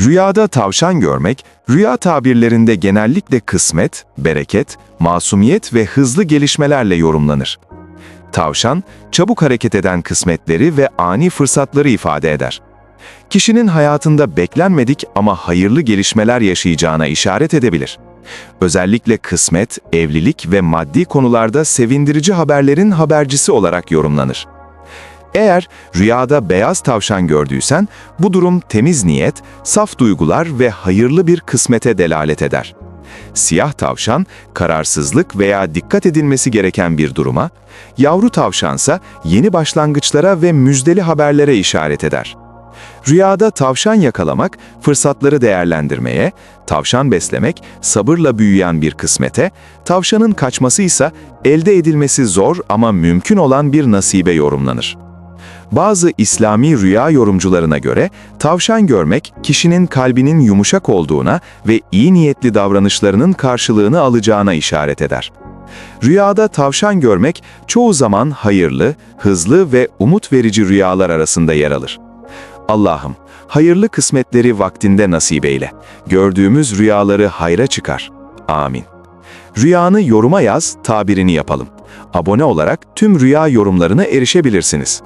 Rüyada tavşan görmek, rüya tabirlerinde genellikle kısmet, bereket, masumiyet ve hızlı gelişmelerle yorumlanır. Tavşan, çabuk hareket eden kısmetleri ve ani fırsatları ifade eder. Kişinin hayatında beklenmedik ama hayırlı gelişmeler yaşayacağına işaret edebilir. Özellikle kısmet, evlilik ve maddi konularda sevindirici haberlerin habercisi olarak yorumlanır. Eğer rüyada beyaz tavşan gördüysen, bu durum temiz niyet, saf duygular ve hayırlı bir kısmete delalet eder. Siyah tavşan, kararsızlık veya dikkat edilmesi gereken bir duruma, yavru tavşansa yeni başlangıçlara ve müjdeli haberlere işaret eder. Rüyada tavşan yakalamak, fırsatları değerlendirmeye, tavşan beslemek, sabırla büyüyen bir kısmete, tavşanın kaçması ise elde edilmesi zor ama mümkün olan bir nasibe yorumlanır. Bazı İslami rüya yorumcularına göre tavşan görmek kişinin kalbinin yumuşak olduğuna ve iyi niyetli davranışlarının karşılığını alacağına işaret eder. Rüyada tavşan görmek çoğu zaman hayırlı, hızlı ve umut verici rüyalar arasında yer alır. Allah'ım, hayırlı kısmetleri vaktinde nasip eyle. Gördüğümüz rüyaları hayra çıkar. Amin. Rüyanı yoruma yaz, tabirini yapalım. Abone olarak tüm rüya yorumlarına erişebilirsiniz.